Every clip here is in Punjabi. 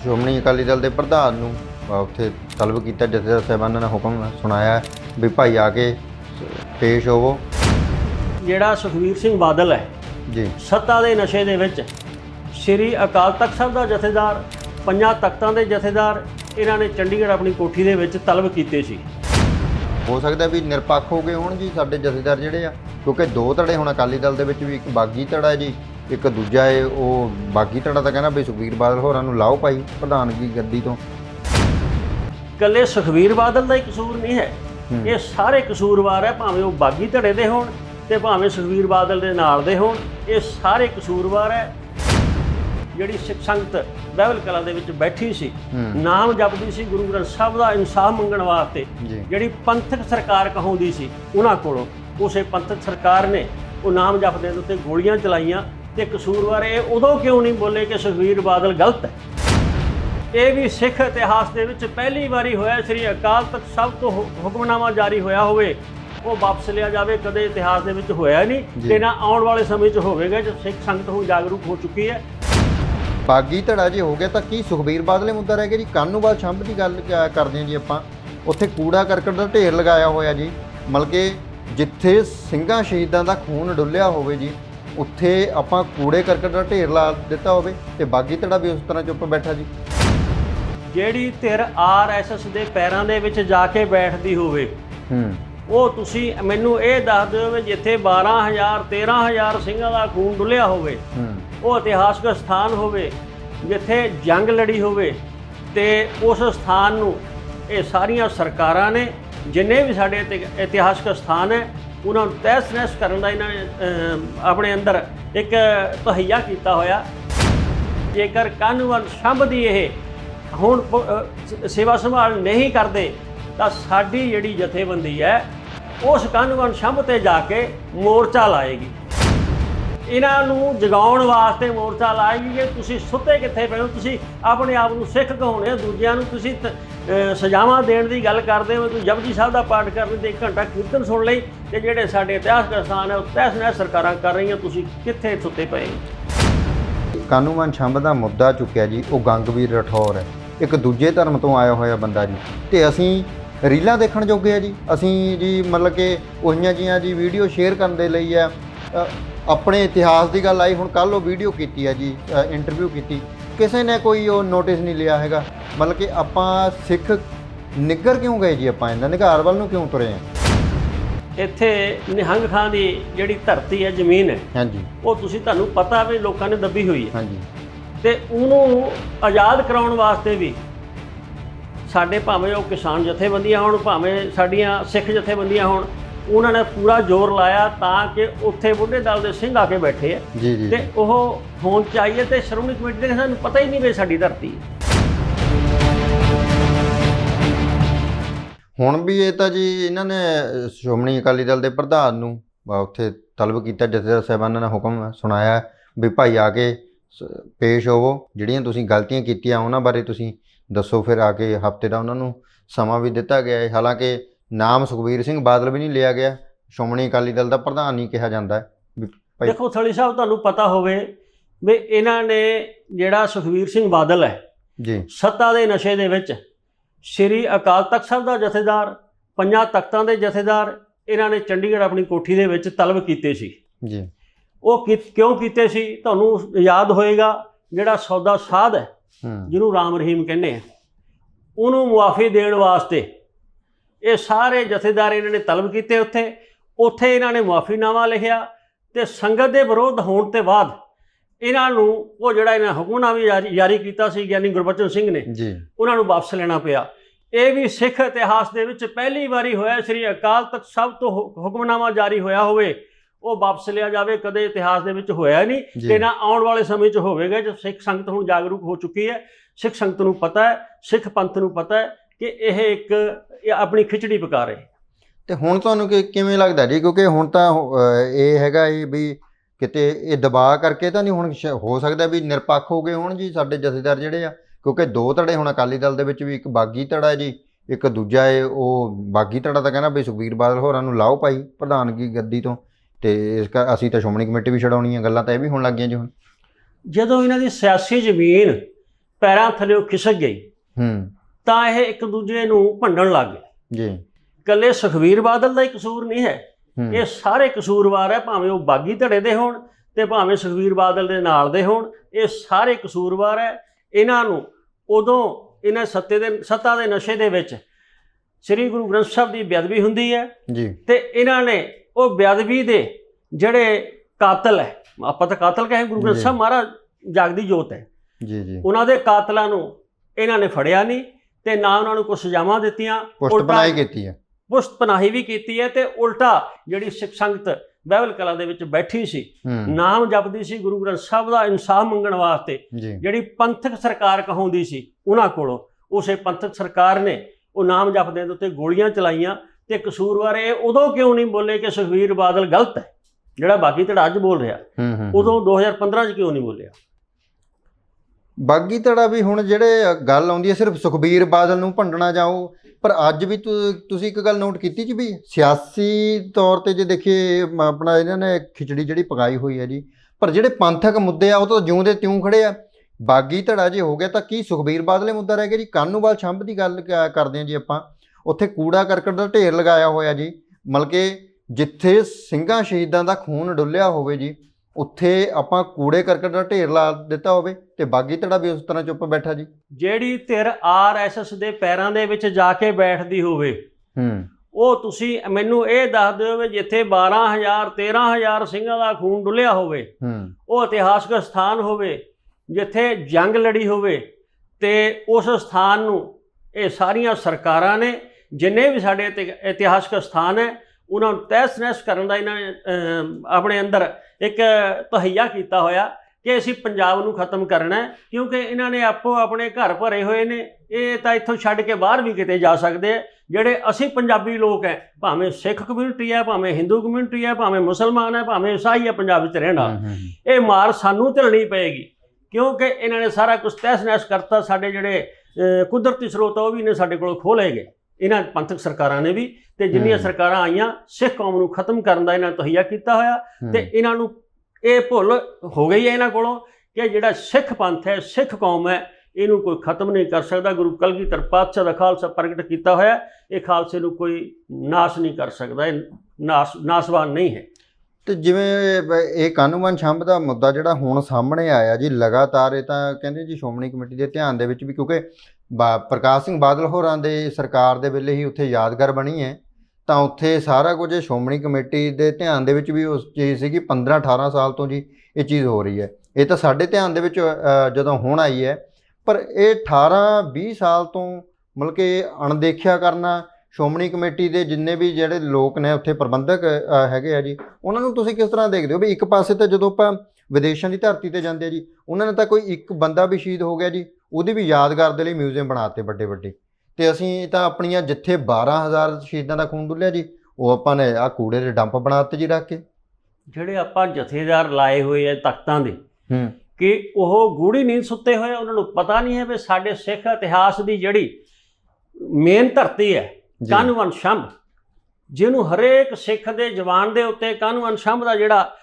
ਸ਼੍ਰੋਮਣੀ ਅਕਾਲੀ ਦਲ ਦੇ ਪ੍ਰਧਾਨ ਨੂੰ ਅ, ਉੱਥੇ ਤਲਬ ਕੀਤਾ ਜਥੇਦਾਰ ਸਾਹਿਬਾਨਾਂ ਨੇ ਹੁਕਮ ਸੁਣਾਇਆ ਵੀ ਭਾਈ ਆ ਕੇ ਪੇਸ਼ ਹੋਵੋ। ਜਿਹੜਾ ਸੁਖਵੀਰ ਸਿੰਘ ਬਾਦਲ ਹੈ ਜੀ। ਸੱਤਾ ਦੇ ਨਸ਼ੇ ਦੇ ਵਿੱਚ ਸ੍ਰੀ ਅਕਾਲ ਤਖਤ ਸਾਹਿਬ ਦਾ ਜਥੇਦਾਰ ਪੰਜਾਂ ਤਖਤਾਂ ਦੇ ਜਥੇਦਾਰ ਇਹਨਾਂ ਨੇ ਚੰਡੀਗੜ੍ਹ ਆਪਣੀ ਕੋਠੀ ਦੇ ਵਿੱਚ ਤਲਬ ਕੀਤੇ ਸੀ। ਹੋ ਸਕਦਾ ਵੀ ਨਿਰਪੱਖ ਹੋ ਗਏ ਹੋਣ ਜੀ ਸਾਡੇ ਜਥੇਦਾਰ ਜਿਹੜੇ ਆ ਕਿਉਂਕਿ ਦੋ ਧੜੇ ਹੁਣ ਅਕਾਲੀ ਦਲ ਦੇ ਵਿੱਚ ਵੀ ਇੱਕ ਬਾਗੀ ਧੜਾ ਹੈ ਜੀ ਇੱਕ ਦੂਜਾ ਹੈ ਉਹ ਬਾਗੀ ਧੜਾ ਤਾਂ ਕਹਿੰਦਾ ਵੀ ਸੁਖਬੀਰ ਬਾਦਲ ਹੋਰਾਂ ਨੂੰ ਲਾਓ ਭਾਈ ਪ੍ਰਧਾਨਗੀ ਗੱਦੀ ਤੋਂ। ਇਕੱਲੇ ਸੁਖਵੀਰ ਬਾਦਲ ਦਾ ਹੀ ਕਸੂਰ ਨਹੀਂ ਹੈ। ਇਹ ਸਾਰੇ ਕਸੂਰਵਾਰ ਹੈ ਭਾਵੇਂ ਉਹ ਬਾਗੀ ਧੜੇ ਦੇ ਹੋਣ ਤੇ ਭਾਵੇਂ ਸੁਖਵੀਰ ਬਾਦਲ ਦੇ ਨਾਲ ਦੇ ਹੋਣ ਇਹ ਸਾਰੇ ਕਸੂਰਵਾਰ ਹੈ। ਜਿਹੜੀ ਸਿੱਖ ਸੰਗਤ ਬਾਈਬਲ ਕਲਾ ਦੇ ਵਿੱਚ ਬੈਠੀ ਸੀ। ਨਾਮ ਜਪਦੀ ਸੀ ਗੁਰੂ ਗ੍ਰੰਥ ਸਾਹਿਬ ਦਾ ਇਨਸਾਫ ਮੰਗਣ ਵਾਸਤੇ। ਜਿਹੜੀ ਪੰਥਕ ਸਰਕਾਰ ਕਹਾਉਂਦੀ ਸੀ ਉਹਨਾਂ ਕੋਲੋਂ ਉਸੇ ਪੰਥਕ ਸਰਕਾਰ ਨੇ ਉਹ ਨਾਮ ਜਪਦੇ ਦੇ ਉੱਤੇ ਗੋਲੀਆਂ ਚਲਾਈਆਂ ਤੇ ਕਸੂਰਵਾਰ ਇਹ ਉਦੋਂ ਕਿਉਂ ਨਹੀਂ ਬੋਲੇ ਕਿ ਸੁਖਵੀਰ ਬਾਦਲ ਗਲਤ ਹੈ? ਇਹ ਵੀ ਸਿੱਖ ਇਤਿਹਾਸ ਦੇ ਵਿੱਚ ਪਹਿਲੀ ਵਾਰੀ ਹੋਇਆ ਸ੍ਰੀ ਅਕਾਲ ਤਖਤ ਸਾਹਿਬ ਤੋਂ ਹੁਕਮਨਾਮਾ ਜਾਰੀ ਹੋਇਆ ਹੋਵੇ ਉਹ ਵਾਪਸ ਲਿਆ ਜਾਵੇ ਕਦੇ ਇਤਿਹਾਸ ਦੇ ਵਿੱਚ ਹੋਇਆ ਨਹੀਂ। ਤੇ ਨਾ ਆਉਣ ਵਾਲੇ ਸਮੇਂ 'ਚ ਹੋਵੇਗਾ ਜੇ ਸਿੱਖ ਸੰਗਤ ਹੁਣ ਜਾਗਰੂਕ ਹੋ ਚੁੱਕੀ ਹੈ। ਬਾਗੀ ਧੜਾ ਜੇ ਹੋ ਗਿਆ ਤਾਂ ਕੀ ਸੁਖਬੀਰ ਬਾਦਲੇ ਮੁੱਦਾ ਰਹਿ ਗਿਆ ਜੀ? ਕਾਨੂੰਵਾਲ ਛੰਭ ਦੀ ਗੱਲ ਕਰਦੇ ਹਾਂ ਜੀ ਆਪਾਂ? ਉੱਥੇ ਕੂੜਾ ਕਰਕਟ ਦਾ ਢੇਰ ਲਗਾਇਆ ਹੋਇਆ ਜੀ। ਮਤਲਬ ਕਿ ਜਿੱਥੇ ਸਿੰਘਾਂ ਸ਼ਹੀਦਾਂ ਦਾ ਖੂਨ ਡੁੱਲਿਆ ਹੋਵੇ ਜੀ ਉੱਥੇ ਆਪਾਂ ਕੂੜੇ ਕਰਕਟ ਦਾ ਢੇਰ ਲਾ ਦਿੱਤਾ ਹੋਵੇ ਤੇ ਬਾਗੀ ਧੜਾ ਵੀ ਉਸ ਤਰ੍ਹਾਂ ਚੁੱਪ ਬੈਠਾ ਜੀ। ਜਿਹੜੀ ਧਿਰ ਆਰਐਸਐਸ ਦੇ ਪੈਰਾਂ ਦੇ ਵਿੱਚ ਜਾ ਕੇ ਬੈਠਦੀ ਹੋਵੇ ਹੂੰ। ਉਹ ਤੁਸੀਂ ਮੈਨੂੰ ਇਹ ਦੱਸ ਦਿਓ ਵੀ ਜਿੱਥੇ 12000 13000 ਸਿੰਘਾਂ ਦਾ ਖੂਨ ਡੁੱਲਿਆ ਹੋਵੇ ਹੂੰ। ਉਹ ਇਤਿਹਾਸਕ ਸਥਾਨ ਹੋਵੇ ਜਿੱਥੇ ਜੰਗ ਲੜੀ ਹੋਵੇ ਤੇ ਉਸ ਸਥਾਨ ਨੂੰ ਇਹ ਸਾਰੀਆਂ ਸਰਕਾਰਾਂ ਨੇ ਜਿੰਨੇ ਵੀ ਸਾਡੇ ਇਤਿ- ਇਤਿਹਾਸਕ ਸਥਾਨ ਹੈ ਉਹਨਾਂ ਨੂੰ ਤਹਿਸ ਨਹਿਸ ਕਰਨ ਦਾ ਇਹਨਾਂ ਨੇ ਆਪਣੇ ਅੰਦਰ ਇੱਕ ਤਹਈਆ ਕੀਤਾ ਹੋਇਆ। ਜੇਕਰ ਕਾਨੂੰਨ ਸੰਭਦੀ ਇਹ, ਹੁਣ ਸੇਵਾ ਸੰਭਾਲ ਨਹੀਂ ਕਰਦੇ, ਤਾਂ ਸਾਡੀ ਜਿਹੜੀ ਜਥੇਬੰਦੀ ਹੈ, ਉਸ ਕਾਨੂੰਨ ਸੰਭ ਤੇ ਜਾ ਕੇ ਮੋਰਚਾ ਲਾਏਗੀ। ਇਹਨਾਂ ਨੂੰ ਜਗਾਉਣ ਵਾਸਤੇ ਮੋਰਚਾ ਲਾਏਗੀ ਕਿ ਤੁਸੀਂ ਸੁੱਤੇ ਕਿੱਥੇ ਪਏ ਹੋ? ਤੁਸੀਂ ਆਪਣੇ ਆਪ ਨੂੰ ਸਿੱਖ ਕਹਾਉਣੇ ਹੋ, ਦੂਜਿਆਂ ਨੂੰ ਤੁਸੀਂ ਸਜ਼ਾਵਾਂ ਦੇਣ ਦੀ ਗੱਲ ਕਰਦੇ ਹੋ। ਤੁਸੀਂ ਜਪਜੀ ਸਾਹਿਬ ਦਾ ਪਾਠ ਕਰਨ ਤੇ ਇੱਕ ਘੰਟਾ ਕੀਰਤਨ ਸੁਣ ਲਈ ਤੇ ਜਿਹੜੇ ਸਾਡੇ ਇਤਿਹਾਸਕ ਸਥਾਨ ਹੈ, ਉਹ ਤਹਿਸ ਨਹਿਸ ਸਰਕਾਰਾਂ ਕਰ ਰਹੀਆਂ। ਤੁਸੀਂ ਕਿੱਥੇ ਸੁੱਤੇ ਪਏ ਹੋ? ਕਾਨੂੰਨ ਛੰਭ ਦਾ ਮੁੱਦਾ ਚੁੱਕਿਆ ਜੀ, ਉਹ ਗੰਗਵੀਰ ਰਠੌਰ ਹੈ। ਇੱਕ ਦੂਜੇ ਧਰਮ ਤੋਂ ਆਇਆ ਹੋਇਆ ਬੰਦਾ ਜੀ। ਤੇ ਅਸੀਂ ਰੀਲਾਂ ਦੇਖਣ ਜੋਗੇ ਆ ਜੀ। ਅਸੀਂ ਜੀ ਮਤਲਬ ਕਿ ਉਹੀਆਂ ਜੀਆਂ ਜੀ ਵੀਡੀਓ ਸ਼ੇਅਰ ਕਰਨ ਦੇ ਲਈ ਆ। ਆਪਣੇ ਇਤਿਹਾਸ ਦੀ ਗੱਲ ਆਈ ਹੁਣ ਕੱਲ ਉਹ ਵੀਡੀਓ ਕੀਤੀ ਆ ਜੀ ਇੰਟਰਵਿਊ ਕੀਤੀ। ਕਿਸੇ ਨੇ ਕੋਈ ਉਹ ਨੋਟਿਸ ਨਹੀਂ ਲਿਆ ਹੈਗਾ। ਮਤਲਬ ਕਿ ਆਪਾਂ ਸਿੱਖ ਨਿੱਗਰ ਕਿਉਂ ਗਏ ਜੀ ਆਪਾਂ ਇਹਨਾਂ? ਨਿਘਾਰ ਵੱਲ ਨੂੰ ਕਿਉਂ ਤੁਰੇ ਆ? ਇੱਥੇ ਨਿਹੰਗ ਖਾਂ ਦੀ ਜਿਹੜੀ ਧਰਤੀ ਹੈ ਜ਼ਮੀਨ ਹੈ ਹਾਂਜੀ। ਉਹ ਤੁਸੀਂ ਤੁਹਾਨੂੰ ਪਤਾ ਵੀ ਲੋਕਾਂ ਨੇ ਦੱਬੀ ਹੋਈ ਹੈ। ਹਾਂਜੀ। ਤੇ ਉਹਨੂੰ ਆਜ਼ਾਦ ਕਰਾਉਣ ਵਾਸਤੇ ਵੀ ਸਾਡੇ ਭਾਵੇਂ ਉਹ ਕਿਸਾਨ ਜਥੇਬੰਦੀਆਂ ਹੋਣ ਭਾਵੇਂ ਸਾਡੀਆਂ ਸਿੱਖ ਜਥੇਬੰਦੀਆਂ ਹੋਣ ਉਹਨਾਂ ਨੇ ਪੂਰਾ ਜ਼ੋਰ ਲਾਇਆ ਤਾਂ ਕਿ ਉੱਥੇ ਬੁੱਢੇ ਦਲ ਦੇ ਸਿੰਘ ਆ ਕੇ ਬੈਠੇ ਆ। ਜੀ ਜੀ ਤੇ ਉਹ ਹੋਣ ਚਾਹੀਏ ਤੇ ਸ਼੍ਰੋਮਣੀ ਕਮੇਟੀ ਦੇ ਸਾਨੂੰ ਪਤਾ ਹੀ ਨਹੀਂ ਵੀ ਸਾਡੀ ਧਰਤੀ ਹੈ। ਹੁਣ ਵੀ ਇਹ ਤਾਂ ਜੀ ਇਹਨਾਂ ਨੇ ਸ਼੍ਰੋਮਣੀ ਅਕਾਲੀ ਦਲ ਦੇ ਪ੍ਰਧਾਨ ਨੂੰ ਉੱਥੇ ਤਲਬ ਕੀਤਾ ਜਥੇਦਾਰ ਸਾਹਿਬਾਨਾਂ ਨੇ ਹੁਕਮ ਸੁਣਾਇਆ ਵੀ ਭਾਈ ਆ ਕੇ ਪੇਸ਼ ਹੋਵੋ। ਜਿਹੜੀਆਂ ਤੁਸੀਂ ਗਲਤੀਆਂ ਕੀਤੀਆਂ ਉਹਨਾਂ ਬਾਰੇ ਤੁਸੀਂ ਦੱਸੋ। ਫਿਰ ਆ ਕੇ ਹਫ਼ਤੇ ਦਾ ਉਹਨਾਂ ਨੂੰ ਸਮਾਂ ਵੀ ਦਿੱਤਾ ਗਿਆ ਹੈ। ਹਾਲਾਂਕਿ ਨਾਮ ਸੁਖਬੀਰ ਸਿੰਘ ਬਾਦਲ ਵੀ ਨਹੀਂ ਲਿਆ ਗਿਆ। ਸ਼੍ਰੋਮਣੀ ਅਕਾਲੀ ਦਲ ਦਾ ਪ੍ਰਧਾਨ ਨਹੀਂ ਕਿਹਾ ਜਾਂਦਾ। ਹੈ ਵੀ ਭਾਈ ਦੇਖੋ ਥਲੀ ਸਾਹਿਬ ਤੁਹਾਨੂੰ ਪਤਾ ਹੋਵੇ ਵੀ ਇਹਨਾਂ ਨੇ ਜਿਹੜਾ ਸੁਖਵੀਰ ਸਿੰਘ ਬਾਦਲ ਹੈ ਜੀ। ਸੱਤਾ ਦੇ ਨਸ਼ੇ ਦੇ ਵਿੱਚ ਸ੍ਰੀ ਅਕਾਲ ਤਖਤ ਸਾਹਿਬ ਦਾ ਜਥੇਦਾਰ ਪੰਜਾਂ ਤਖਤਾਂ ਦੇ ਜਥੇਦਾਰ ਇਹਨਾਂ ਨੇ ਚੰਡੀਗੜ੍ਹ ਆਪਣੀ ਕੋਠੀ ਦੇ ਵਿੱਚ ਤਲਬ ਕੀਤੇ ਸੀ। ਜੀ। ਉਹ ਕਿਉਂ ਕੀਤੇ ਸੀ? ਤੁਹਾਨੂੰ ਯਾਦ ਹੋਏਗਾ ਜਿਹੜਾ ਸੌਦਾ ਸਾਧ ਹੂੰ। ਜਿਹਨੂੰ ਰਾਮ ਰਹੀਮ ਕਹਿੰਦੇ ਆ ਉਹਨੂੰ ਮੁਆਫੀ ਦੇਣ ਵਾਸਤੇ ਇਹ ਸਾਰੇ ਜਥੇਦਾਰ ਇਹਨਾਂ ਨੇ ਤਲਬ ਕੀਤੇ ਉੱਥੇ। ਉੱਥੇ ਇਹਨਾਂ ਨੇ ਮੁਆਫੀਨਾਮਾ ਲਿਖਿਆ ਤੇ ਸੰਗਤ ਦੇ ਵਿਰੋਧ ਹੋਣ ਤੇ ਬਾਅਦ ਇਹਨਾਂ ਨੂੰ ਉਹ ਜਿਹੜਾ ਇਹਨਾਂ ਹੁਕਮਨਾਮਾ ਜਾਰੀ ਜਾਰੀ ਕੀਤਾ ਸੀ ਗਿਆਨੀ ਗੁਰਬਚਨ ਸਿੰਘ ਨੇ ਜੀ। ਉਹਨਾਂ ਨੂੰ ਵਾਪਸ ਲੈਣਾ ਪਿਆ। ਇਹ ਵੀ ਸਿੱਖ ਇਤਿਹਾਸ ਦੇ ਵਿੱਚ ਪਹਿਲੀ ਵਾਰੀ ਹੋਇਆ ਸ੍ਰੀ ਅਕਾਲ ਤਖਤ ਸਾਹਿਬ ਤੋਂ ਹੁਕਮਨਾਮਾ ਜਾਰੀ ਹੋਇਆ ਹੋਵੇ ਉਹ ਵਾਪਸ ਲਿਆ ਜਾਵੇ ਕਦੇ ਇਤਿਹਾਸ ਦੇ ਵਿੱਚ ਹੋਇਆ ਨਹੀਂ। ਤੇ ਨਾ ਆਉਣ ਵਾਲੇ ਸਮੇਂ 'ਚ ਹੋਵੇਗਾ ਜੇ ਸਿੱਖ ਸੰਗਤ ਹੁਣ ਜਾਗਰੂਕ ਹੋ ਚੁੱਕੀ ਹੈ। ਸਿੱਖ ਸੰਗਤ ਨੂੰ ਪਤਾ ਹੈ ਸਿੱਖ ਪੰਥ ਨੂੰ ਪਤਾ ਹੈ ਕਿ ਇਹ ਇੱਕ ਇਹ ਆਪਣੀ ਖਿਚੜੀ ਪਕਾ ਰਹੇ। ਤੇ ਹੁਣ ਤੁਹਾਨੂੰ ਕਿ ਕਿਵੇਂ ਲੱਗਦਾ ਜੀ? ਕਿਉਂਕਿ ਹੁਣ ਤਾਂ ਇਹ ਹੈਗਾ ਇਹ ਵੀ ਕਿਤੇ ਇਹ ਦਬਾਅ ਕਰਕੇ ਤਾਂ ਨਹੀਂ ਹੁਣ ਹੋ ਸਕਦਾ ਵੀ ਨਿਰਪੱਖ ਹੋ ਗਏ ਹੋਣ ਜੀ ਸਾਡੇ ਜਥੇਦਾਰ ਜਿਹੜੇ ਆ। ਕਿਉਂਕਿ ਦੋ ਧੜੇ ਹੁਣ ਅਕਾਲੀ ਦਲ ਦੇ ਵਿੱਚ ਵੀ ਇੱਕ ਬਾਗੀ ਧੜਾ ਜੀ ਇੱਕ ਦੂਜਾ ਹੈ ਉਹ ਬਾਗੀ ਧੜਾ ਤਾਂ ਕਹਿੰਦਾ ਵੀ ਸੁਖਬੀਰ ਬਾਦਲ ਹੋਰਾਂ ਨੂੰ ਲਾਓ ਭਾਈ ਪ੍ਰਧਾਨਗੀ ਗੱਦੀ ਤੋਂ। ਤੇ ਇਸ ਕਰ ਅਸੀਂ ਤਾਂ ਸ਼੍ਰੋਮਣੀ ਕਮੇਟੀ ਵੀ ਛਡਾਉਣੀ ਆ ਗੱਲਾਂ ਤਾਂ ਇਹ ਵੀ ਹੋਣ ਲੱਗ ਗਈਆਂ ਜੀ ਹੁਣ। ਜਦੋਂ ਇਹਨਾਂ ਦੀ ਸਿਆਸੀ ਜ਼ਮੀਨ ਪੈਰਾਂ ਥੱਲੇੋਂ ਖਿਸਕ ਗਈ ਹੂੰ। ਤਾਂ ਇਹ ਇੱਕ ਦੂਜੇ ਨੂੰ ਭੰਡਣ ਲੱਗ ਗਏ। ਜੀ। ਇਕੱਲੇ ਸੁਖਵੀਰ ਬਾਦਲ ਦਾ ਹੀ ਕਸੂਰ ਨਹੀਂ ਹੈ। ਇਹ ਸਾਰੇ ਕਸੂਰਵਾਰ ਹੈ ਭਾਵੇਂ ਉਹ ਬਾਗੀ ਧੜੇ ਦੇ ਹੋਣ ਤੇ ਭਾਵੇਂ ਸੁਖਵੀਰ ਬਾਦਲ ਦੇ ਨਾਲ ਦੇ ਹੋਣ ਇਹ ਸਾਰੇ ਕਸੂਰਵਾਰ ਹੈ। ਇਹਨਾਂ ਨੂੰ ਉਦੋਂ ਇਹਨਾਂ ਸੱਤੇ ਦੇ ਸੱਤਾ ਦੇ ਨਸ਼ੇ ਦੇ ਵਿੱਚ ਸ੍ਰੀ ਗੁਰੂ ਗ੍ਰੰਥ ਸਾਹਿਬ ਦੀ ਬੇਅਦਬੀ ਹੁੰਦੀ ਹੈ। ਜੀ। ਤੇ ਇਹਨਾਂ ਨੇ ਉਹ ਬੇਅਦਬੀ ਦੇ ਜਿਹੜੇ ਕਾਤਲ ਹੈ ਆਪਾਂ ਤਾਂ ਕਾਤਲ ਕਹੇ ਗੁਰੂ ਗ੍ਰੰਥ। ਸਾਹਿਬ ਮਹਾਰਾਜ ਜਾਗਦੀ ਜੋਤ ਹੈ। ਜੀ ਜੀ। ਉਹਨਾਂ ਦੇ ਕਾਤਲਾਂ ਨੂੰ ਇਹਨਾਂ ਨੇ ਫੜਿਆ ਨਹੀਂ। ਤੇ ਨਾ ਉਹਨਾਂ ਨੂੰ ਕੋਈ ਸਜ਼ਾਵਾਂ ਦਿੱਤੀਆਂ ਪੁਸ਼ਤ ਬਣਾਈ ਕੀਤੀ ਹੈ। ਪੁਸ਼ਤ ਪਨਾਹੀ ਵੀ ਕੀਤੀ ਹੈ ਤੇ ਉਲਟਾ ਜਿਹੜੀ ਸਿੱਖ ਸੰਗਤ ਬਾਈਬਲ ਕਲਾ ਦੇ ਵਿੱਚ ਬੈਠੀ ਸੀ ਨਾਮ ਜਪਦੀ ਸੀ ਗੁਰੂ ਗ੍ਰੰਥ ਸਾਹਿਬ ਦਾ ਇਨਸਾਫ ਮੰਗਣ ਵਾਸਤੇ ਜਿਹੜੀ ਪੰਥਕ ਸਰਕਾਰ ਕਹਾਉਂਦੀ ਸੀ ਉਹਨਾਂ ਕੋਲੋਂ ਉਸੇ ਪੰਥਕ ਸਰਕਾਰ ਨੇ ਉਹ ਨਾਮ ਜਪਦੇ ਦੇ ਉੱਤੇ ਗੋਲੀਆਂ ਚਲਾਈਆਂ ਤੇ ਕਸੂਰਵਾਰ ਇਹ ਉਦੋਂ ਕਿਉਂ ਨਹੀਂ ਬੋਲੇ ਕਿ ਸੁਖਵੀਰ ਬਾਦਲ ਗਲਤ ਹੈ? ਜਿਹੜਾ ਬਾਕੀ ਧੜਾ ਅੱਜ ਬੋਲ ਰਿਹਾ ਉਦੋਂ 2015 ਚ ਕਿਉਂ ਨਹੀਂ ਬੋਲਿਆ? ਬਾਗੀ ਧੜਾ ਵੀ ਹੁਣ ਜਿਹੜੇ ਗੱਲ ਆਉਂਦੀ ਹੈ ਸਿਰਫ ਸੁਖਬੀਰ ਬਾਦਲ ਨੂੰ ਭੰਡਣਾ ਜਾਓ ਪਰ ਅੱਜ ਵੀ ਤੁ- ਤੁਸੀਂ ਇੱਕ ਗੱਲ ਨੋਟ ਕੀਤੀ ਜੀ ਵੀ ਸਿਆਸੀ ਤੌਰ ਤੇ ਜੇ ਦੇਖੀਏ ਆਪਣਾ ਇਹਨਾਂ ਨੇ ਖਿਚੜੀ ਜਿਹੜੀ ਪਕਾਈ ਹੋਈ ਹੈ ਜੀ, ਪਰ ਜਿਹੜੇ ਪੰਥਕ ਮੁੱਦੇ ਆ ਉਹ ਤਾਂ ਜਿਉਂ ਦੇ ਤਿਉਂ ਖੜੇ ਆ। ਬਾਗੀ ਧੜਾ ਜੇ ਹੋ ਗਿਆ ਤਾਂ ਕੀ ਸੁਖਬੀਰ ਬਾਦਲੇ ਮੁੱਦਾ ਰਹਿ ਗਿਆ ਜੀ? ਕਾਨੂੰਵਾਲ ਛੰਭ ਦੀ ਗੱਲ ਕ- ਕਰਦੇ ਹਾਂ ਜੀ ਆਪਾਂ। ਉੱਥੇ ਕੂੜਾ ਕਰਕਟ ਦਾ ਢੇਰ ਲਗਾਇਆ ਹੋਇਆ ਜੀ। ਮਤਲਬ ਕਿ ਜਿੱਥੇ ਸਿੰਘਾਂ ਸ਼ਹੀਦਾਂ ਦਾ ਖੂਨ ਡੁੱਲਿਆ ਹੋਵੇ ਜੀ ਉੱਥੇ ਆਪਾਂ ਕੂੜੇ ਕਰਕਟ ਦਾ ਢੇਰ ਲਾ ਦਿੱਤਾ ਹੋਵੇ ਤੇ ਬਾਗੀ ਧੜਾ ਵੀ ਉਸ ਤਰ੍ਹਾਂ ਚੁੱਪ ਬੈਠਾ ਜੀ। ਜਿਹੜੀ ਧਿਰ ਆਰਐਸਐਸ ਦੇ ਪੈਰਾਂ ਦੇ ਵਿੱਚ ਜਾ ਕੇ ਬੈਠਦੀ ਹੋਵੇ ਹੂੰ। ਉਹ ਤੁਸੀਂ ਮੈਨੂੰ ਇਹ ਦੱਸ ਦਿਓ ਵੀ ਜਿੱਥੇ 12000 13000 ਸਿੰਘਾਂ ਦਾ ਖੂਨ ਡੁੱਲਿਆ ਹੋਵੇ ਹੂੰ। ਉਹ ਇਤਿਹਾਸਕ ਸਥਾਨ ਹੋਵੇ ਜਿੱਥੇ ਜੰਗ ਲੜੀ ਹੋਵੇ ਤੇ ਉਸ ਸਥਾਨ ਨੂੰ ਇਹ ਸਾਰੀਆਂ ਸਰਕਾਰਾਂ ਨੇ ਜਿੰਨੇ ਵੀ ਸਾਡੇ ਇਤਿ- ਇਤਿਹਾਸਕ ਸਥਾਨ ਹੈ ਉਹਨਾਂ ਨੂੰ ਤਹਿਸ ਨਹਿਸ ਕਰਨ ਦਾ ਇਹਨਾਂ ਆਪਣੇ ਅੰਦਰ ਇੱਕ ਤਹਈਆ ਕੀਤਾ ਹੋਇਆ ਕਿ ਅਸੀਂ ਪੰਜਾਬ ਨੂੰ ਖਤਮ ਕਰਨਾ ਕਿਉਂਕਿ ਇਹਨਾਂ ਨੇ ਆਪੋ ਆਪਣੇ ਘਰ ਭਰੇ ਹੋਏ ਨੇ। ਇਹ ਤਾਂ ਇੱਥੋਂ ਛੱਡ ਕੇ ਬਾਹਰ ਵੀ ਕਿਤੇ ਜਾ ਸਕਦੇ ਆ। ਜਿਹੜੇ ਅਸੀਂ ਪੰਜਾਬੀ ਲੋਕ ਹੈ ਭਾਵੇਂ ਸਿੱਖ ਕਮਿਊਨਿਟੀ ਹੈ ਭਾਵੇਂ ਹਿੰਦੂ ਕਮਿਊਨਿਟੀ ਹੈ ਭਾਵੇਂ ਮੁਸਲਮਾਨ ਹੈ ਭਾਵੇਂ ਈਸਾਈ ਹੈ ਪੰਜਾਬ ਵਿੱਚ ਰਹਿਣ ਇਹ ਮਾਰ ਸਾਨੂੰ ਝੱਲਣੀ ਪਏਗੀ ਕਿਉਂਕਿ ਇਹਨਾਂ ਨੇ ਸਾਰਾ ਕੁਝ ਤਹਿਸ ਨਹਿਸ ਕਰਤਾ। ਸਾਡੇ ਜਿਹੜੇ ਕੁਦਰਤੀ ਸਰੋਤ ਉਹ ਵੀ ਨੇ ਸਾਡੇ ਕੋਲ ਗਏ। ਇਹਨਾਂ ਪੰਥਕ ਸਰਕਾਰਾਂ ਨੇ ਵੀ ਤੇ ਜਿੰਨੀਆਂ। ਸਰਕਾਰਾਂ ਆਈਆਂ ਸਿੱਖ ਕੌਮ ਨੂੰ ਖਤਮ ਕਰਨ ਦਾ ਇਹਨਾਂ ਤਹਈਆ ਕੀਤਾ ਹੋਇਆ ਤੇ ਇਹਨਾਂ ਨੂੰ ਇਹ ਭੁੱਲ ਹੋ ਗਈ ਹੈ ਇਹਨਾਂ ਕੋਲੋਂ ਕਿ ਜਿਹੜਾ ਸਿੱਖ ਪੰਥ ਹੈ ਸਿੱਖ ਕੌਮ ਹੈ ਇਹਨੂੰ ਕੋਈ ਖਤਮ ਨਹੀਂ ਕਰ ਸਕਦਾ। ਗੁਰੂ ਕਲਗੀਧਰ ਪਾਤਸ਼ਾਹ ਦਾ ਖਾਲਸਾ ਪ੍ਰਗਟ ਕੀਤਾ ਹੋਇਆ ਇਹ ਖਾਲਸੇ ਨੂੰ ਕੋਈ ਨਾਸ਼ ਨਹੀਂ ਕਰ ਸਕਦਾ ਇਹ ਨਾਸ਼ ਨਾਸਵਾਨ ਨਹੀਂ ਹੈ। ਤੇ ਜਿਵੇਂ ਇਹ ਕਾਨੂੰਨ ਛੰਭ ਦਾ ਮੁੱਦਾ ਜਿਹੜਾ ਹੁਣ ਸਾਹਮਣੇ ਆਇਆ ਜੀ ਲਗਾਤਾਰ ਇਹ ਤਾਂ ਕਹਿੰਦੇ ਜੀ ਸ਼੍ਰੋਮਣੀ ਕਮੇਟੀ ਦੇ ਧਿਆਨ ਦੇ ਵਿੱਚ ਵੀ ਕਿਉਂਕਿ ਪ੍ਰਕਾਸ਼ ਸਿੰਘ ਬਾਦਲ ਹੋਰਾਂ ਦੇ ਸਰਕਾਰ ਦੇ ਵੇਲੇ ਹੀ ਉੱਥੇ ਯਾਦਗਾਰ ਬਣੀ ਹੈ। ਤਾਂ ਉੱਥੇ ਸਾਰਾ ਕੁਝ ਇਹ ਸ਼੍ਰੋਮਣੀ ਕਮੇਟੀ ਦੇ ਧਿਆਨ ਦੇ ਵਿੱਚ ਵੀ ਉਸ ਚੀਜ਼ ਸੀ ਕਿ 15 18 ਸਾਲ ਤੋਂ ਜੀ ਇਹ ਚੀਜ਼ ਹੋ ਰਹੀ ਹੈ। ਇਹ ਤਾਂ ਸਾਡੇ ਧਿਆਨ ਦੇ ਵਿੱਚ ਜਦੋਂ ਹੁਣ ਆਈ ਹੈ, ਪਰ ਇਹ 18 20 ਸਾਲ ਤੋਂ ਮਤਲਬ ਕਿ ਅਣਦੇਖਿਆ ਕਰਨਾ ਸ਼੍ਰੋਮਣੀ ਕਮੇਟੀ ਦੇ ਜਿੰਨੇ ਵੀ ਜਿਹੜੇ ਲੋਕ ਨੇ ਉੱਥੇ ਪ੍ਰਬੰਧਕ ਹੈਗੇ ਆ ਜੀ, ਉਹਨਾਂ ਨੂੰ ਤੁਸੀਂ ਕਿਸ ਤਰ੍ਹਾਂ ਦੇਖਦੇ ਹੋ? ਵੀ ਇੱਕ ਪਾਸੇ ਤਾਂ ਜਦੋਂ ਆਪਾਂ ਵਿਦੇਸ਼ਾਂ ਦੀ ਧਰਤੀ ਤੇ ਜਾਂਦੇ ਆ ਜੀ, ਉਹਨਾਂ ਨੇ ਤਾਂ ਕੋਈ ਇੱਕ ਬੰਦਾ ਵੀ ਸ਼ਹੀਦ ਹੋ ਗਿਆ ਜੀ ਉਹਦੀ ਵੀ ਯਾਦਗਾਰ ਦੇ ਲਈ ਮਿਊਜ਼ੀਅਮ ਬਣਾਤੇ ਵੱਡੇ ਵੱਡੇ। ਤੇ ਅਸੀਂ ਤਾਂ ਆਪਣੀਆਂ ਜਿੱਥੇ 12000 ਸ਼ਹੀਦਾਂ ਦਾ ਖੂਨ ਡੁੱਲਿਆ ਜੀ ਉਹ ਆਪਾਂ ਨੇ ਆ ਕੂੜੇ ਦੇ ਡੰਪ ਬਣਾਤੇ ਜੀ ਰੱਖ ਕੇ। ਜਿਹੜੇ ਆਪਾਂ ਜਥੇਦਾਰ ਲਾਏ ਹੋਏ ਆ ਤਖਤਾਂ ਦੇ ਹੂੰ। ਕਿ ਉਹ ਗੂੜੀ ਨੀਂਦ ਸੁੱਤੇ ਹੋਏ ਉਹਨਾਂ ਨੂੰ ਪਤਾ ਨਹੀਂ ਹੈ ਵੀ ਸਾਡੇ ਸਿੱਖ ਇਤਿਹਾਸ ਦੀ ਜਿਹੜੀ ਮੇਨ ਧਰਤੀ ਹੈ ਕਾਨੂੰਨ ਸ਼ੰਭ ਜਿਹਨੂੰ ਹਰੇਕ ਸਿੱਖ ਦੇ ਜਵਾਨ ਦੇ ਉੱਤੇ ਕਾਨੂੰਨ ਸ਼ੰਭ ਦਾ ਜਿਹੜਾ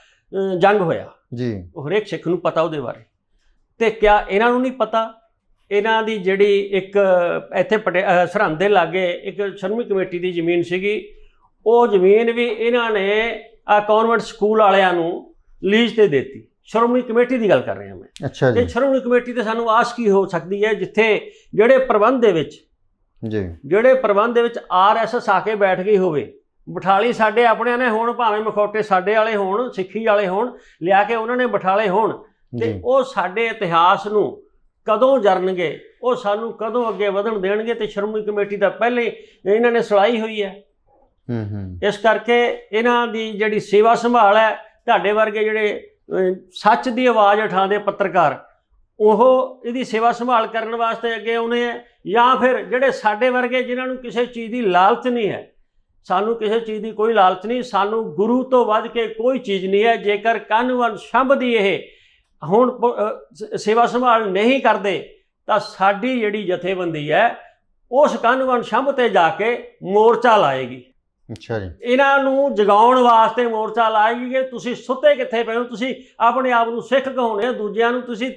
ਜੰਗ ਹੋਇਆ? ਜੀ। ਹਰੇਕ ਸਿੱਖ ਨੂੰ ਪਤਾ ਉਹਦੇ ਬਾਰੇ। ਤੇ ਕਿਆ ਇਹਨਾਂ ਨੂੰ ਨਹੀਂ ਪਤਾ? ਇਹਨਾਂ ਦੀ ਜਿਹੜੀ ਇੱਕ ਇੱਥੇ ਸਰਹੰਦ ਦੇ ਲਾਗੇ ਇੱਕ ਸ਼ਰਮੀ ਕਮੇਟੀ ਦੀ ਜ਼ਮੀਨ ਸੀਗੀ। ਉਹ ਜ਼ਮੀਨ ਵੀ ਇਹਨਾਂ ਨੇ ਆ ਕਨਵੈਂਟ ਸਕੂਲ ਵਾਲਿਆਂ ਨੂੰ ਲੀਜ਼ ਤੇ ਦਿੱਤੀ। ਸ਼੍ਰੋਮਣੀ ਕਮੇਟੀ ਦੀ ਗੱਲ ਕਰ ਰਿਹਾ ਮੈਂ। ਅੱਛਾ ਤੇ ਜੀ ਸ਼੍ਰੋਮਣੀ ਕਮੇਟੀ ਤੇ ਸਾਨੂੰ ਆਸ ਕੀ ਹੋ ਸਕਦੀ ਹੈ ਜਿੱਥੇ ਜਿਹੜੇ ਪ੍ਰਬੰਧ ਦੇ ਵਿੱਚ ਜੀ। ਜਿਹੜੇ ਪ੍ਰਬੰਧ ਦੇ ਵਿੱਚ ਆਰਐਸਐਸ ਆ ਕੇ ਬੈਠ ਗਈ ਹੋਵੇ ਬਠਾਲੀ ਸਾਡੇ ਆਪਣਿਆਂ ਨੇ ਹੋਣ ਭਾਵੇਂ ਮਖੌਟੇ ਸਾਡੇ ਵਾਲੇ ਹੋਣ ਸਿੱਖੀ ਵਾਲੇ ਹੋਣ ਲਿਆ ਕੇ ਉਹਨਾਂ ਨੇ ਬਠਾਲੇ ਹੋਣ ਤੇ ਉਹ ਸਾਡੇ ਇਤਿਹਾਸ ਨੂੰ ਕਦੋਂ ਜਰਨਗੇ ਉਹ ਸਾਨੂੰ ਕਦੋਂ ਅੱਗੇ ਵਧਣ ਦੇਣਗੇ ਤੇ ਸ਼੍ਰੋਮਣੀ ਕਮੇਟੀ ਤਾਂ ਪਹਿਲੇ ਇਹਨਾਂ ਨੇ ਸਲਾਈ ਹੋਈ ਹੈ। ਹੂੰ ਹੂੰ। ਇਸ ਕਰਕੇ ਇਹਨਾਂ ਦੀ ਜਿਹੜੀ ਸੇਵਾ ਸੰਭਾਲ ਹੈ ਤੁਹਾਡੇ ਵਰਗੇ ਜਿਹੜੇ ਸੱਚ ਦੀ ਆਵਾਜ਼ ਉਠਾਉਂਦੇ ਪੱਤਰਕਾਰ ਉਹ ਇਹਦੀ ਸੇਵਾ ਸੰਭਾਲ ਕਰਨ ਵਾਸਤੇ ਅੱਗੇ ਆਉਣੇ ਆ ਜਾਂ ਫਿਰ ਜਿਹੜੇ ਸਾਡੇ ਵਰਗੇ ਜਿਨ੍ਹਾਂ ਨੂੰ ਕਿਸੇ ਚੀਜ਼ ਦੀ ਲਾਲਚ ਨਹੀਂ ਹੈ ਸਾਨੂੰ ਕਿਸੇ ਚੀਜ਼ ਦੀ ਕੋਈ ਲਾਲਚ ਨਹੀਂ ਸਾਨੂੰ ਗੁਰੂ ਤੋਂ ਵੱਧ ਕੇ ਕੋਈ ਚੀਜ਼ ਨਹੀਂ ਹੈ ਜੇਕਰ ਕਾਨੂੰਨ ਸ਼ੰਭ ਦੀ ਇਹ ਹੁਣ ਸੇਵਾ ਸੰਭਾਲ ਨਹੀਂ ਕਰਦੇ ਤਾਂ ਸਾਡੀ ਜਿਹੜੀ ਜਥੇਬੰਦੀ ਹੈ ਉਸ ਕਾਨੂੰਨ ਸ਼ੰਭ ਤੇ ਜਾ ਕੇ ਮੋਰਚਾ ਲਾਏਗੀ। ਅੱਛਾ ਜੀ। ਇਹਨਾਂ ਨੂੰ ਜਗਾਉਣ ਵਾਸਤੇ ਮੋਰਚਾ ਲਾਏਗੀ ਕਿ ਤੁਸੀਂ ਸੁੱਤੇ ਕਿੱਥੇ ਪਏ ਹੋ? ਤੁਸੀਂ ਆਪਣੇ ਆਪ ਨੂੰ ਸਿੱਖ ਕਹਾਉਂਦੇ ਹੋ ਦੂਜਿਆਂ ਨੂੰ ਤੁਸੀਂ